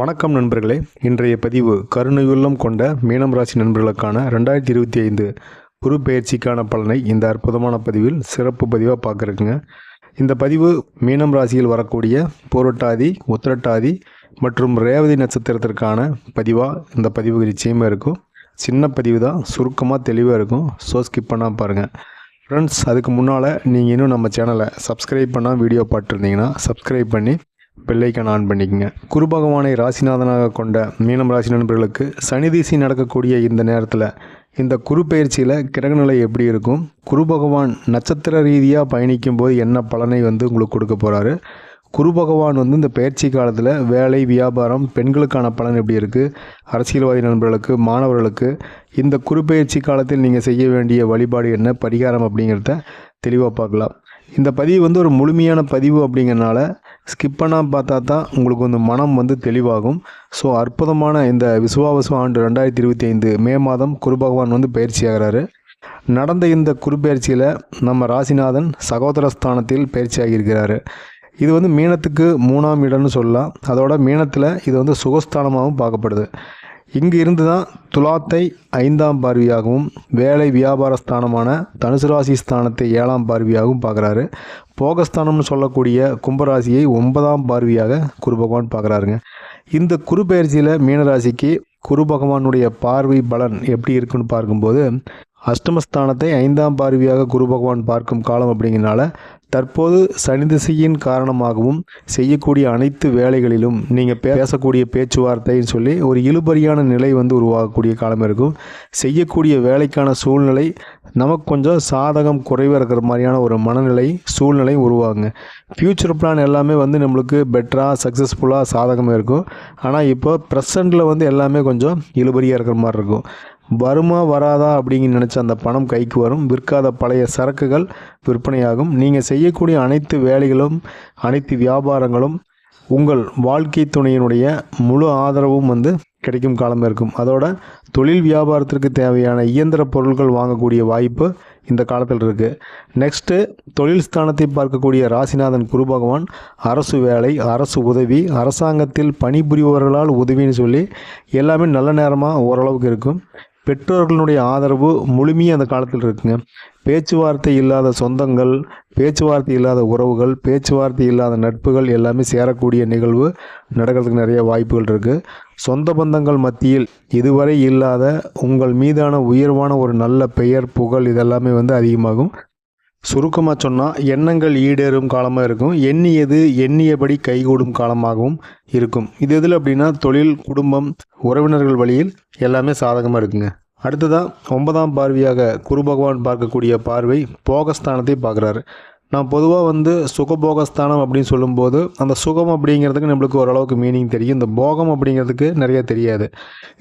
வணக்கம் நண்பர்களே. இன்றைய பதிவு கருணையுள்ளம் கொண்ட மீனம் ராசி நண்பர்களுக்கான ரெண்டாயிரத்தி இருபத்தி ஐந்து குரு பயிற்சிக்கான பலனை இந்த அற்புதமான பதிவில் சிறப்பு பதிவாக பார்க்குறக்குங்க இந்த பதிவு மீனம் ராசியில் வரக்கூடிய போரட்டாதி உத்திரட்டாதி மற்றும் ரேவதி நட்சத்திரத்திற்கான பதிவாக இந்த பதிவு நிச்சயமாக இருக்கும். சின்ன பதிவு தான் சுருக்கமாக தெளிவாக இருக்கும். ஸோ ஸ்கிப் பண்ணால் பாருங்கள் ஃப்ரெண்ட்ஸ் அதுக்கு முன்னால் நீங்கள் இன்னும் நம்ம சேனலை சப்ஸ்கிரைப் பண்ணால் வீடியோ பார்த்துருந்தீங்கன்னா சப்ஸ்கிரைப் பண்ணி பெல்லைக்கன் ஆன் பண்ணிக்கங்க. குரு பகவானை ராசிநாதனாக கொண்ட மீனம் ராசி நண்பர்களுக்கு சனி தீசி நடக்கக்கூடிய இந்த நேரத்தில் இந்த குரு பயிற்சியில் கிரகநிலை எப்படி இருக்கும்? குரு பகவான் நட்சத்திர ரீதியாக பயணிக்கும் போது என்ன பலனை வந்து உங்களுக்கு கொடுக்க போகிறாரு குரு பகவான் வந்து இந்த பயிற்சி காலத்தில் வேலை வியாபாரம் பெண்களுக்கான பலன் எப்படி இருக்குது அரசியல்வாதி நண்பர்களுக்கு மாணவர்களுக்கு இந்த குரு பயிற்சி காலத்தில் நீங்கள் செய்ய வேண்டிய வழிபாடு என்ன? பரிகாரம் அப்படிங்கிறத தெளிவாக பார்க்கலாம். இந்த பதிவு வந்து ஒரு முழுமையான பதிவு அப்படிங்கிறனால ஸ்கிப் பண்ணால் பார்த்தா தான் உங்களுக்கு வந்து மனம் வந்து தெளிவாகும். ஸோ அற்புதமான இந்த விசுவாவசு ஆண்டு ரெண்டாயிரத்தி இருபத்தி ஐந்து மே மாதம் குரு பகவான் வந்து பயிற்சி ஆகிறாரு. நடந்த இந்த குருப்பெயர்ச்சியில் நம்ம ராசிநாதன் சகோதர ஸ்தானத்தில் பயிற்சி ஆகியிருக்கிறாரு. இது வந்து மீனத்துக்கு மூணாம் இடம்னு சொல்லலாம். அதோட மீனத்தில் இது வந்து சுகஸ்தானமாகவும் பார்க்கப்படுது. இங்கு இருந்து தான் துலாத்தை ஐந்தாம் பார்வையாகவும் வேலை வியாபார ஸ்தானமான தனுசு ராசி ஸ்தானத்தை ஏழாம் பார்வையாகவும் பார்க்குறாரு. போகஸ்தானம்னு சொல்லக்கூடிய கும்பராசியை ஒன்பதாம் பார்வையாக குரு பகவான் பார்க்குறாருங்க. இந்த குரு பயிற்சியில் மீனராசிக்கு குரு பகவானுடைய பார்வை பலன் எப்படி இருக்குன்னு பார்க்கும்போது அஷ்டமஸ்தானத்தை ஐந்தாம் பார்வையாக குரு பகவான் பார்க்கும் காலம் அப்படிங்கிறனால தற்போது சனி திசையின் காரணமாகவும் செய்யக்கூடிய அனைத்து வேலைகளிலும் நீங்கள் பேசக்கூடிய பேச்சுவார்த்தைன்னு சொல்லி ஒரு இழுபறியான நிலை வந்து உருவாகக்கூடிய காலம் இருக்கும். செய்யக்கூடிய வேலைக்கான சூழ்நிலை நமக்கு கொஞ்சம் சாதகம் குறைவாக இருக்கிற மாதிரியான ஒரு மனநிலை சூழ்நிலை உருவாகுங்க. ஃப்யூச்சர் பிளான் எல்லாமே வந்து நம்மளுக்கு பெட்டராக சக்ஸஸ்ஃபுல்லாக சாதகமாக இருக்கும். ஆனால் இப்போ ப்ரெசண்ட்டில் வந்து எல்லாமே கொஞ்சம் இழுபறியாக இருக்கிற மாதிரி இருக்கும். வருமா வராதா அப்படிங்கிற நினச்ச அந்த பணம் கைக்கு வரும். விற்காத பழைய சரக்குகள் விற்பனையாகும். நீங்கள் செய்யக்கூடிய அனைத்து வேலைகளும் அனைத்து வியாபாரங்களும் உங்கள் வாழ்க்கை துணையினுடைய முழு ஆதரவும் வந்து கிடைக்கும் காலம் இருக்கும். அதோட தொழில் வியாபாரத்திற்கு தேவையான இயந்திர பொருட்கள் வாங்கக்கூடிய வாய்ப்பு இந்த காலத்தில் இருக்குது நெக்ஸ்ட்டு தொழில் ஸ்தானத்தை பார்க்கக்கூடிய ராசிநாதன் குரு பகவான் அரசு வேலை அரசு உதவி அரசாங்கத்தில் பணிபுரிபவர்களால் உதவின்னு சொல்லி எல்லாமே நல்ல நேரமாக ஓரளவுக்கு இருக்கும். பெற்றோர்களுடைய ஆதரவு முழுமையாக அந்த காலத்தில் இருக்குங்க. பேச்சுவார்த்தை இல்லாத சொந்தங்கள் பேச்சுவார்த்தை இல்லாத உறவுகள் பேச்சுவார்த்தை இல்லாத நட்புகள் எல்லாமே சேரக்கூடிய நிகழ்வு நடக்கிறதுக்கு நிறைய வாய்ப்புகள் இருக்குது சொந்த பந்தங்கள் மத்தியில் இதுவரை இல்லாத உங்கள் மீதான உயர்வான ஒரு நல்ல பெயர் புகழ் இதெல்லாமே வந்து அதிகமாகும். சுருக்கமாக சொன்னால் எண்ணங்கள் ஈடேறும் காலமாக இருக்கும். எண்ணியது எண்ணியபடி கைகூடும் காலமாகவும் இருக்கும். இது எதில் அப்படின்னா தொழில் குடும்பம் உறவினர்கள் வழியில் எல்லாமே சாதகமாக இருக்குங்க. அடுத்ததாக ஒன்பதாம் பார்வையாக குரு பகவான் பார்க்கக்கூடிய பார்வை போகஸ்தானத்தை பார்க்குறாரு. நான் பொதுவாக வந்து சுகபோகஸ்தானம் அப்படின்னு சொல்லும்போது அந்த சுகம் அப்படிங்கிறதுக்கு நம்மளுக்கு ஓரளவுக்கு மீனிங் தெரியும். இந்த போகம் அப்படிங்கிறதுக்கு நிறைய தெரியாது.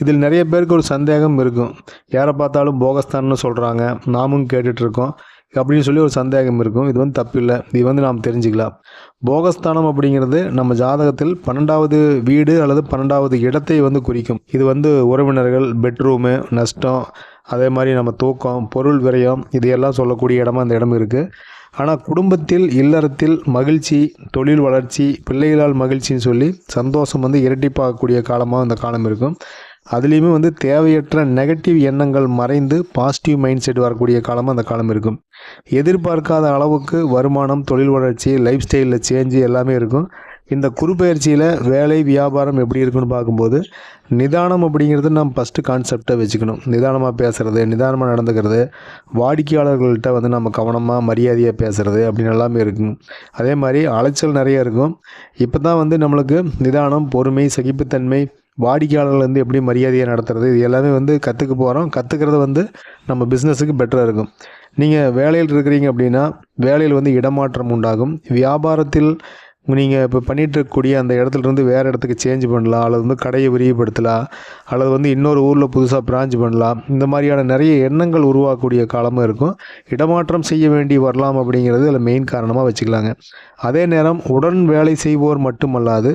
இதில் நிறைய பேருக்கு ஒரு சந்தேகம் இருக்கும். யாரை பார்த்தாலும் போகஸ்தானம்னு சொல்கிறாங்க நாமும் கேட்டுட்ருக்கோம் அப்படின்னு சொல்லி ஒரு சந்தேகம் இருக்கும். இது வந்து தப்பில்லை இது வந்து நாம் தெரிஞ்சுக்கலாம். போகஸ்தானம் அப்படிங்கிறது நம்ம ஜாதகத்தில் பன்னெண்டாவது வீடு அல்லது பன்னெண்டாவது இடத்தை வந்து குறிக்கும். இது வந்து உறவினர்கள் பெட்ரூமு நஷ்டம் அதே மாதிரி நம்ம தூக்கம் பொருள் விரயம் இதையெல்லாம் சொல்லக்கூடிய இடமா அந்த இடம் இருக்குது ஆனால் குடும்பத்தில் இல்லறத்தில் மகிழ்ச்சி தொழில் வளர்ச்சி பிள்ளைகளால் மகிழ்ச்சின்னு சொல்லி சந்தோஷம் வந்து இரட்டிப்பாகக்கூடிய காலமாக அந்த காலம் இருக்கும். அதுலேயுமே வந்து தேவையற்ற நெகட்டிவ் எண்ணங்கள் மறைந்து பாசிட்டிவ் மைண்ட் செட் வரக்கூடிய காலம் அந்த காலம் இருக்கும். எதிர்பார்க்காத அளவுக்கு வருமானம் தொழில் வளர்ச்சி லைஃப் ஸ்டைலில் சேஞ்சு எல்லாமே இருக்கும். இந்த குறுப்பெயர்ச்சியில் வேலை வியாபாரம் எப்படி இருக்குன்னு பார்க்கும்போது நிதானம் அப்படிங்கிறது நம்ம ஃபஸ்ட்டு கான்செப்டை வச்சுக்கணும். நிதானமாக பேசுகிறது நிதானமாக நடந்துக்கிறது வாடிக்கையாளர்கள்ட்ட வந்து நம்ம கவனமாக மரியாதையாக பேசுகிறது அப்படின்னு எல்லாமே இருக்கும். அதே மாதிரி அலைச்சல் நிறைய இருக்கும். இப்போ தான் வந்து நம்மளுக்கு நிதானம் பொறுமை சகிப்புத்தன்மை வாடிக்கையாளர்கள் வந்து எப்படி மரியாதையாக நடத்துறது? இது எல்லாமே வந்து கற்றுக்க போகிறோம் கற்றுக்கிறது வந்து நம்ம பிஸ்னஸுக்கு பெட்டராக இருக்கும். நீங்கள் வேலையில் இருக்கிறீங்க அப்படின்னா வேலையில் வந்து இடமாற்றம் உண்டாகும். வியாபாரத்தில் நீங்கள் இப்போ பண்ணிகிட்ருக்கக்கூடிய அந்த இடத்துலருந்து வேறு இடத்துக்கு சேஞ்ச் பண்ணலாம். அல்லது வந்து கடையை விரிவுபடுத்தலாம். அல்லது வந்து இன்னொரு ஊரில் புதுசாக பிரான்ச் பண்ணலாம். இந்த மாதிரியான நிறைய எண்ணங்கள் உருவாக்கக்கூடிய காலமாக இருக்கும். இடமாற்றம் செய்ய வேண்டி வரலாம் அப்படிங்கிறது அதில் மெயின் காரணமாக வச்சுக்கலாங்க. அதே நேரம் உடன் வேலை செய்வோர் மட்டுமல்லாது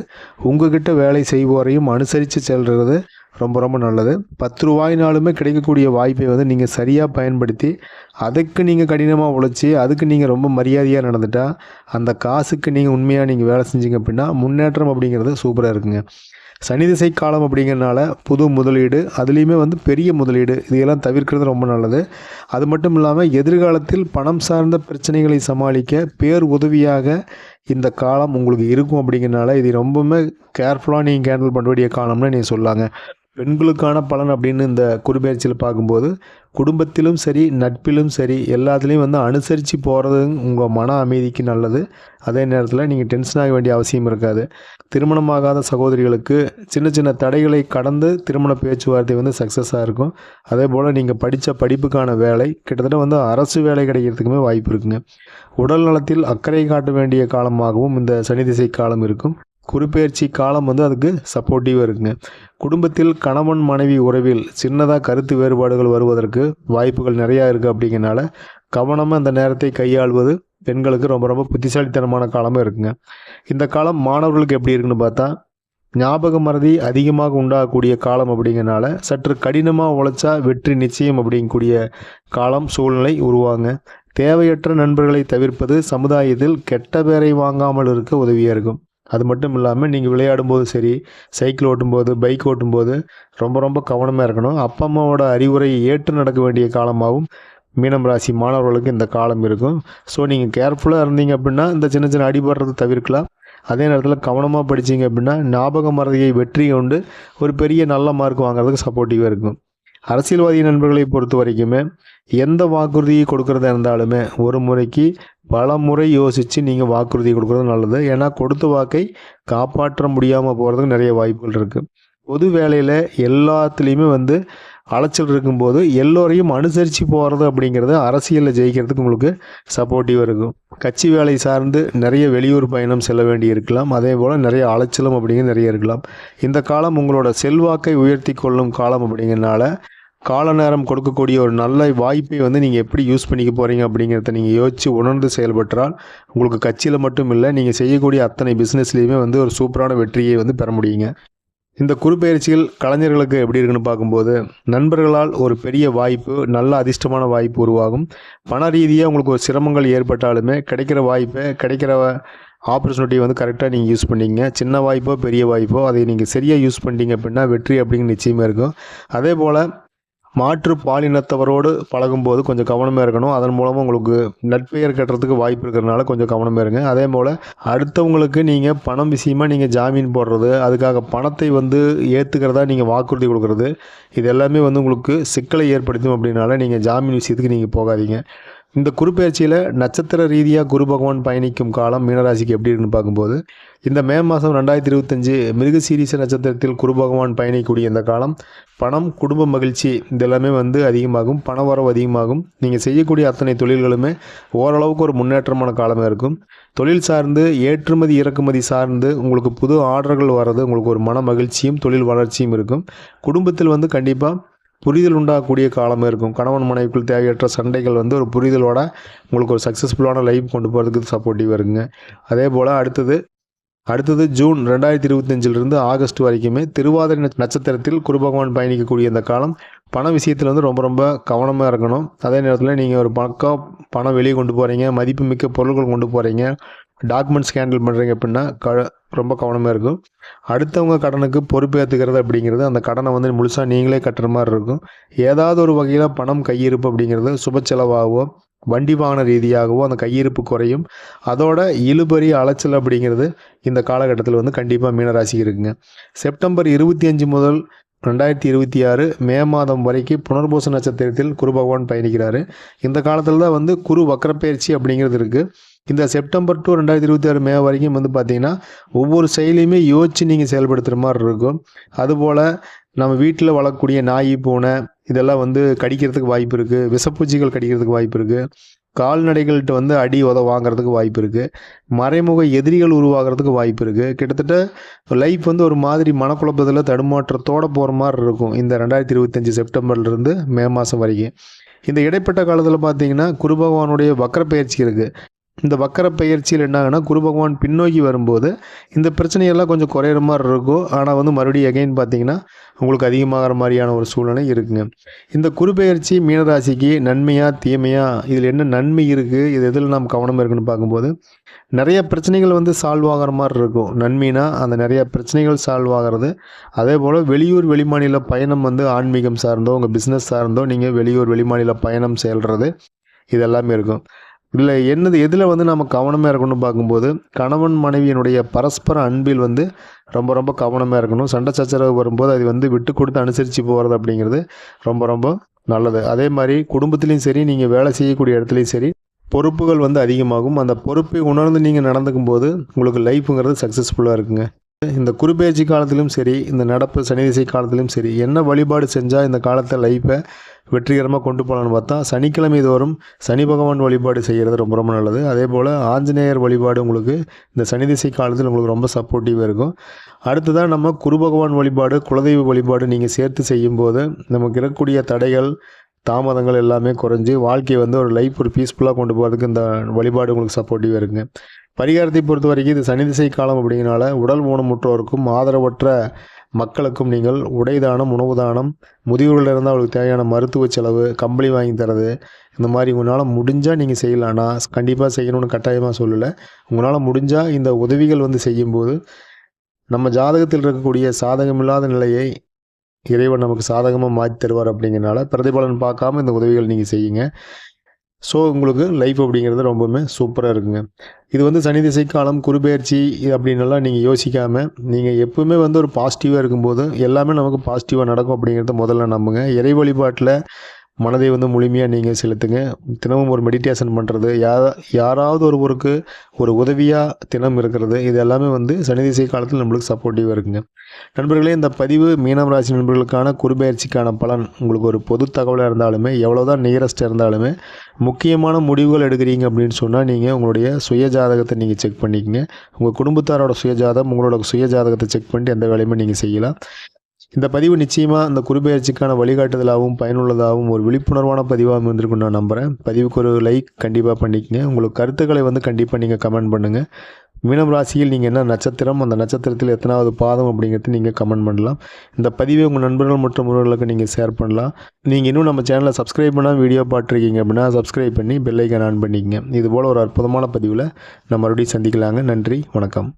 உங்ககிட்ட வேலை செய்வோரையும் அனுசரித்து செல்கிறது ரொம்ப ரொம்ப நல்லது. பத்து ரூபாயினாலுமே கிடைக்கக்கூடிய வாய்ப்பை வந்து நீங்கள் சரியாக பயன்படுத்தி அதுக்கு நீங்கள் கடினமாக உழைச்சி அதுக்கு நீங்கள் ரொம்ப மரியாதையாக நடந்துட்டால் அந்த காசுக்கு நீங்கள் உண்மையாக நீங்கள் வேலை செஞ்சீங்க அப்படின்னா முன்னேற்றம் அப்படிங்கிறது சூப்பராக இருக்குங்க. சனி திசை காலம் அப்படிங்கிறனால புது முதலீடு அதுலேயுமே வந்து பெரிய முதலீடு இதையெல்லாம் தவிர்க்கிறது ரொம்ப நல்லது. அது மட்டும் இல்லாமல் எதிர்காலத்தில் பணம் சார்ந்த பிரச்சனைகளை சமாளிக்க பேர் உதவியாக இந்த காலம் உங்களுக்கு இருக்கும் அப்படிங்கிறனால இது ரொம்பவுமே கேர்ஃபுல்லாக நீங்கள் ஹேண்டில் பண்ண வேண்டிய காலம்னு நீங்கள் சொல்லாங்க. பெண்களுக்கான பலன் அப்படின்னு இந்த குருபெயர்ச்சியில் பார்க்கும்போது குடும்பத்திலும் சரி நட்பிலும் சரி எல்லாத்துலேயும் வந்து அனுசரித்து போகிறது உங்கள் மன அமைதிக்கு நல்லது. அதே நேரத்தில் நீங்கள் டென்ஷன் ஆக வேண்டிய அவசியம் இருக்காது. திருமணமாகாத சகோதரிகளுக்கு சின்ன சின்ன தடைகளை கடந்து திருமண பேச்சுவார்த்தை வந்து சக்ஸஸாக இருக்கும். அதே போல் நீங்கள் படித்த படிப்புக்கான வேலை கிட்டத்தட்ட வந்து அரசு வேலை கிடைக்கிறதுக்குமே வாய்ப்பு இருக்குங்க. உடல் நலத்தில் அக்கறை காட்ட வேண்டிய காலமாகவும் இந்த சனி திசை காலம் இருக்கும். குறிப்பெயர்ச்சி காலம் வந்து அதுக்கு சப்போர்ட்டிவாக இருக்குங்க. குடும்பத்தில் கணவன் மனைவி உறவில் சின்னதாக கருத்து வேறுபாடுகள் வருவதற்கு வாய்ப்புகள் நிறையா இருக்குது அப்படிங்கிறனால கவனமாக அந்த நேரத்தை கையாள்வது பெண்களுக்கு ரொம்ப ரொம்ப புத்திசாலித்தனமான காலமாக இருக்குங்க. இந்த காலம் மாணவர்களுக்கு எப்படி இருக்குன்னு பார்த்தா ஞாபக மறதி அதிகமாக உண்டாகக்கூடிய காலம் அப்படிங்கிறனால சற்று கடினமாக உழைச்சா வெற்றி நிச்சயம் அப்படிங்கக்கூடிய காலம் சூழ்நிலை உருவாங்க தேவையற்ற நண்பர்களை தவிர்ப்பது சமுதாயத்தில் கெட்ட பேரை வாங்காமல் இருக்க உதவியாக இருக்கும். அது மட்டும் இல்லாமல் நீங்கள் விளையாடும்போது சரி சைக்கிள் ஓட்டும்போது பைக் ஓட்டும்போது ரொம்ப ரொம்ப கவனமாக இருக்கணும். அப்பா அம்மாவோட அறிவுரையை ஏற்று நடக்க வேண்டிய காலமாகவும் மீனம் ராசி மாணவர்களுக்கு இந்த காலம் இருக்கும். ஸோ நீங்கள் கேர்ஃபுல்லாக இருந்தீங்க அப்படின்னா இந்த சின்ன சின்ன அடிபடுறதை தவிர்க்கலாம். அதே நேரத்தில் கவனமாக படிச்சீங்க அப்படின்னா ஞாபக மறதியை வெற்றி கொண்டு ஒரு பெரிய நல்ல மார்க் வாங்குறதுக்கு சப்போர்ட்டிவாக இருக்கும் அரசியல்வாதி நண்பர்களை பொறுத்த வரைக்குமே எந்த வாக்குறுதியை கொடுக்கறதா இருந்தாலுமே ஒரு முறைக்கு பல முறை யோசித்து நீங்கள் வாக்குறுதி கொடுக்குறது நல்லது. ஏன்னா கொடுத்த வாக்கை காப்பாற்ற முடியாமல் போகிறதுக்கு நிறைய வாய்ப்புகள் இருக்குது பொது வேலையில் எல்லாத்துலேயுமே வந்து அலைச்சல் இருக்கும்போது எல்லோரையும் அனுசரித்து போகிறது அப்படிங்கிறது அரசியலில் ஜெயிக்கிறதுக்கு உங்களுக்கு சப்போர்ட்டிவாக இருக்கும். கட்சி வேலை சார்ந்து நிறைய வெளியூர் பயணம் செல்ல வேண்டி இருக்கலாம். அதே போல் நிறைய அலைச்சலும் அப்படிங்கிறது நிறைய இருக்கலாம். இந்த காலம் உங்களோட செல்வாக்கை உயர்த்தி கொள்ளும் காலம் அப்படிங்கிறனால கால நேரம் கொடுக்கக்கூடிய ஒரு நல்ல வாய்ப்பை வந்து நீங்கள் எப்படி யூஸ் பண்ணிக்க போகிறீங்க அப்படிங்கிறத நீங்கள் யோசித்து உணர்ந்து செயல்பட்டால் உங்களுக்கு கட்சியில் மட்டும் இல்லை நீங்கள் செய்யக்கூடிய அத்தனை பிஸ்னஸ்லேயுமே வந்து ஒரு சூப்பரான வெற்றியை வந்து பெற முடியுங்க. இந்த குறுப்பெயர்ச்சிகள் கலைஞர்களுக்கு எப்படி இருக்குன்னு பார்க்கும்போது நண்பர்களால் ஒரு பெரிய வாய்ப்பு நல்ல அதிர்ஷ்டமான வாய்ப்பு உருவாகும். பண ரீதியாக உங்களுக்கு ஒரு சிரமங்கள் ஏற்பட்டாலுமே கிடைக்கிற வாய்ப்பை கிடைக்கிற ஆப்பர்ச்சுனிட்டி வந்து கரெக்டாக நீங்கள் யூஸ் பண்ணிங்க. சின்ன வாய்ப்போ பெரிய வாய்ப்போ அதை நீங்கள் சரியாக யூஸ் பண்ணிட்டீங்க அப்படின்னா வெற்றி அப்படிங்கிற நிச்சயமாக இருக்கும். அதே போல் மாற்று பாலினத்தவரோடு பழகும்போது கொஞ்சம் கவனமாக இருக்கணும். அதன் மூலமாக உங்களுக்கு நட்பெயர் கட்டுறதுக்கு வாய்ப்பு இருக்கிறதுனால கொஞ்சம் கவனமாக இருங்க. அதே போல் அடுத்தவங்களுக்கு நீங்கள் பணம் விஷயமாக நீங்கள் ஜாமீன் போடுறது அதுக்காக பணத்தை வந்து ஏற்றுக்கிறதா நீங்கள் வாக்குறுதி கொடுக்குறது இது எல்லாமே வந்து உங்களுக்கு சிக்கலை ஏற்படுத்தும் அப்படின்னால நீங்கள் ஜாமீன் விஷயத்துக்கு நீங்கள் போகாதீங்க. இந்த குருப்பெயர்ச்சியில் நட்சத்திர ரீதியாக குரு பகவான் பயணிக்கும் காலம் மீனராசிக்கு எப்படி இருக்குன்னு பார்க்கும்போது இந்த மே மாதம் ரெண்டாயிரத்தி இருபத்தஞ்சு மிருக மிருகசீரிச நட்சத்திரத்தில் குரு பகவான் பயணிக்கக்கூடிய இந்த காலம் பணம் குடும்ப மகிழ்ச்சி இதெல்லாமே வந்து அதிகமாகும் பண வரவு அதிகமாகும். நீங்கள் செய்யக்கூடிய அத்தனை தொழில்களுமே ஓரளவுக்கு ஒரு முன்னேற்றமான காலமாக இருக்கும். தொழில் சார்ந்து ஏற்றுமதி இறக்குமதி சார்ந்து உங்களுக்கு புது ஆர்டர்கள் வர்றது உங்களுக்கு ஒரு மன மகிழ்ச்சியும் தொழில் வளர்ச்சியும் இருக்கும். குடும்பத்தில் வந்து கண்டிப்பாக புரிதல் உண்டாகக்கூடிய காலமாக இருக்கும். கணவன் மனைவிக்குள் தேவையற்ற சண்டைகள் வந்து ஒரு புரிதலோட உங்களுக்கு ஒரு சக்ஸஸ்ஃபுல்லான லைஃப் கொண்டு போகிறதுக்கு சப்போர்ட்டிவாக இருக்குங்க அதே போல் அடுத்தது அடுத்தது ஜூன் ரெண்டாயிரத்தி இருபத்தஞ்சிலிருந்து ஆகஸ்ட் வரைக்குமே திருவாதிரை நட்சத்திரத்தில் குருபகவான் பயணிக்கக்கூடிய இந்த காலம் பண விஷயத்தில் வந்து ரொம்ப ரொம்ப கவனமாக இருக்கணும். அதே நேரத்தில் நீங்கள் ஒரு பக்கம் பணம் வெளியே கொண்டு போகிறீங்க மதிப்புமிக்க பொருட்கள் கொண்டு போகிறீங்க டாக்குமெண்ட்ஸ் ஹேண்டில் பண்ணுறீங்க அப்படின்னா க ரொம்ப கவனமாக இருக்கும். அடுத்தவங்க கடனுக்கு பொறுப்பேற்றுக்கிறது அப்படிங்கிறது அந்த கடனை வந்து முழுசாக நீங்களே கட்டுற மாதிரி இருக்கும். ஏதாவது ஒரு வகையில் பணம் கையிருப்பு அப்படிங்கிறது சுப செலவாகவோ வண்டி வாகன ரீதியாகவோ அந்த கையிருப்பு குறையும். அதோட இழுபறி அலைச்சல் அப்படிங்கிறது இந்த காலகட்டத்தில் வந்து கண்டிப்பாக மீனராசிக்கு இருக்குங்க. செப்டம்பர் இருபத்தி அஞ்சு முதல் ரெண்டாயிரத்தி இருபத்தி ஆறு மே மாதம் வரைக்கும் புனர்பூச நட்சத்திரத்தில் குரு பகவான் பயணிக்கிறாரு. இந்த காலத்தில் தான் வந்து குரு வக்கரப்பயிற்சி அப்படிங்கிறது இருக்குது இந்த செப்டம்பர் டு ரெண்டாயிரத்தி இருபத்தி ஆறு மே வரைக்கும் வந்து பார்த்தீங்கன்னா ஒவ்வொரு செயலையுமே யோசித்து நீங்கள் செயல்படுத்துகிற மாதிரி இருக்கும். அதுபோல் நம்ம வீட்டில் வளர்க்கக்கூடிய நாய் பூனை இதெல்லாம் வந்து கடிக்கிறதுக்கு வாய்ப்பு இருக்குது விஷப்பூச்சிகள் கடிக்கிறதுக்கு வாய்ப்பு இருக்குது கால்நடைகள்கிட்ட வந்து அடி உத வாங்குறதுக்கு வாய்ப்பு இருக்குது மறைமுக எதிரிகள் உருவாகிறதுக்கு வாய்ப்பு இருக்குது கிட்டத்தட்ட லைஃப் வந்து ஒரு மாதிரி மனக்குழப்பத்தில் தடுமாற்றத்தோடு போகிற மாதிரி இருக்கும் இந்த ரெண்டாயிரத்தி இருபத்தஞ்சி செப்டம்பர்லேருந்து மே மாதம் வரைக்கும். இந்த இடைப்பட்ட காலத்தில் பார்த்தீங்கன்னா குரு பகவானுடைய வக்கர பயிற்சி இருக்குது இந்த வக்கர பயிற்சியில் என்ன குரு பகவான் பின்னோக்கி வரும்போது இந்த பிரச்சனையெல்லாம் கொஞ்சம் குறையிற மாதிரி இருக்கும். ஆனால் வந்து மறுபடியும் எகைன் பார்த்தீங்கன்னா உங்களுக்கு அதிகமாகிற மாதிரியான ஒரு சூழ்நிலை இருக்குங்க. இந்த குரு மீனராசிக்கு நன்மையா தீமையா இதில் என்ன நன்மை இருக்குது இது எதில் நாம் கவனம் இருக்குன்னு பார்க்கும்போது நிறைய பிரச்சனைகள் வந்து சால்வ் ஆகிற மாதிரி இருக்கும். நன்மைனா அந்த நிறைய பிரச்சனைகள் சால்வ் ஆகிறது. அதே போல் வெளியூர் வெளிமாநில பயணம் வந்து ஆன்மீகம் சார்ந்தோ உங்கள் பிஸ்னஸ் சார்ந்தோ நீங்கள் வெளியூர் வெளிமாநில பயணம் செயல்றது இதெல்லாமே இருக்கும். இல்லை என்னது எதில் வந்து நம்ம கவனமாக இருக்கணும்னு பார்க்கும்போது கணவன் மனைவியினுடைய பரஸ்பர அன்பில் வந்து ரொம்ப ரொம்ப கவனமாக இருக்கணும். சண்டை சச்சரவு வரும்போது அது வந்து விட்டு கொடுத்து அனுசரித்து போகிறது அப்படிங்கிறது ரொம்ப ரொம்ப நல்லது. அதே மாதிரி குடும்பத்துலேயும் சரி நீங்கள் வேலை செய்யக்கூடிய இடத்துலையும் சரி பொறுப்புகள் வந்து அதிகமாகும். அந்த பொறுப்பை உணர்ந்து நீங்கள் நடந்துக்கும் போது உங்களுக்கு லைஃப்புங்கிறது சக்ஸஸ்ஃபுல்லாக இருக்குங்க. இந்த குருபேஜி காலத்திலும் சரி இந்த நடப்பு சனி திசை காலத்திலும் சரி என்ன வழிபாடு செஞ்சால் இந்த காலத்தை லைஃப்பை வெற்றிகரமாக கொண்டு போகலான்னு பார்த்தா சனிக்கிழமை தோறும் சனி பகவான் வழிபாடு செய்கிறது ரொம்ப ரொம்ப நல்லது. அதே போல் ஆஞ்சநேயர் வழிபாடு உங்களுக்கு இந்த சனி திசை காலத்தில் உங்களுக்கு ரொம்ப சப்போர்ட்டிவாக இருக்கும். அடுத்ததாக நம்ம குரு பகவான் வழிபாடு குலதெய்வ வழிபாடு நீங்கள் சேர்த்து செய்யும்போது நமக்கு இருக்கக்கூடிய தடைகள் தாமதங்கள் எல்லாமே குறைஞ்சி வாழ்க்கையை வந்து ஒரு லைஃப் ஒரு பீஸ்ஃபுல்லாக கொண்டு போகிறதுக்கு இந்த வழிபாடு உங்களுக்கு சப்போர்ட்டிவாக இருக்குங்க. பரிகாரத்தை பொறுத்த வரைக்கும் இது சனி திசை காலம் அப்படிங்கிறனால உடல் ஊனமுற்றோருக்கும் ஆதரவற்ற மக்களுக்கும் நீங்கள் உடை தானம் உணவு தானம் முதியோர்கள் இருந்தால் அவளுக்கு தேவையான மருத்துவ செலவு கம்பளி வாங்கி தரது இந்த மாதிரி உங்களால் முடிஞ்சால் நீங்கள் செய்யலானா கண்டிப்பாக செய்யணும்னு கட்டாயமாக சொல்லலை. உங்களால் முடிஞ்சால் இந்த உதவிகள் வந்து செய்யும்போது நம்ம ஜாதகத்தில் இருக்கக்கூடிய சாதகமில்லாத நிலையை இறைவன் நமக்கு சாதகமாக மாற்றி தருவார் அப்படிங்கிறனால பிரதிபலன் பார்க்காம இந்த உதவிகள் நீங்கள் செய்யுங்க. ஸோ உங்களுக்கு லைஃப் அப்படிங்கிறது ரொம்பவுமே சூப்பராக இருக்குங்க. இது வந்து சனி திசை காலம் குறுபெயர்ச்சி அப்படின்னலாம் நீங்கள் யோசிக்காமல் நீங்கள் எப்பவுமே வந்து ஒரு பாசிட்டிவாக இருக்கும்போது எல்லாமே நமக்கு பாசிட்டிவாக நடக்கும் அப்படிங்கிறத முதல்ல நம்புங்க. இறை வழிபாட்டில் மனதை வந்து முழுமையாக நீங்கள் செலுத்துங்க. தினமும் ஒரு மெடிடேஷன் பண்ணுறது யா யாராவது ஒருவருக்கு ஒரு உதவியாக தினம் இருக்கிறது இது எல்லாமே வந்து சனி திசை காலத்தில் நம்மளுக்கு சப்போர்ட்டிவாக இருக்குங்க. நண்பர்களே இந்த பதிவு மீனம் ராசி நண்பர்களுக்கான குறுபெயர்ச்சிக்கான பலன் உங்களுக்கு ஒரு பொது தகவலாக இருந்தாலுமே எவ்வளோதான் நியரஸ்ட் இருந்தாலுமே முக்கியமான முடிவுகள் எடுக்கிறீங்க அப்படின்னு சொன்னால் நீங்கள் உங்களுடைய சுய ஜாதகத்தை நீங்கள் செக் பண்ணிக்கங்க. உங்கள் குடும்பத்தாரோட சுயஜாதகம் உங்களோட சுய ஜாதகத்தை செக் பண்ணிட்டு எந்த வேலையுமே நீங்கள் செய்யலாம். இந்த பதிவு நிச்சயமாக அந்த குறுபெயர்ச்சிக்கான வழிகாட்டுதலாகவும் பயனுள்ளதாகவும் ஒரு விழிப்புணர்வான பதிவாகவும் இருந்திருக்கும் நான் நம்புகிறேன் பதிவுக்கு ஒரு லைக் கண்டிப்பாக பண்ணிக்கங்க. உங்களுக்கு கருத்துக்களை வந்து கண்டிப்பாக நீங்கள் கமெண்ட் பண்ணுங்கள் மீனம் ராசியில் நீங்கள் என்ன நட்சத்திரம் அந்த நட்சத்திரத்தில் எத்தனாவது பாதம் அப்படிங்கிறது நீங்கள் கமெண்ட் பண்ணலாம். இந்த பதிவை உங்கள் நண்பர்கள் மற்றும் உறவுகளுக்கு நீங்கள் ஷேர் பண்ணலாம். நீங்கள் இன்னும் நம்ம சேனலை சப்ஸ்கிரைப் பண்ணால் வீடியோ பார்த்துருக்கீங்க அப்படின்னா சப்ஸ்கிரைப் பண்ணி பெல்லைக்கன் ஆன் பண்ணிக்கங்க. இதுபோல் ஒரு அற்புதமான பதிவில் நம்ம மறுபடியும் சந்திக்கலாங்க. நன்றி வணக்கம்.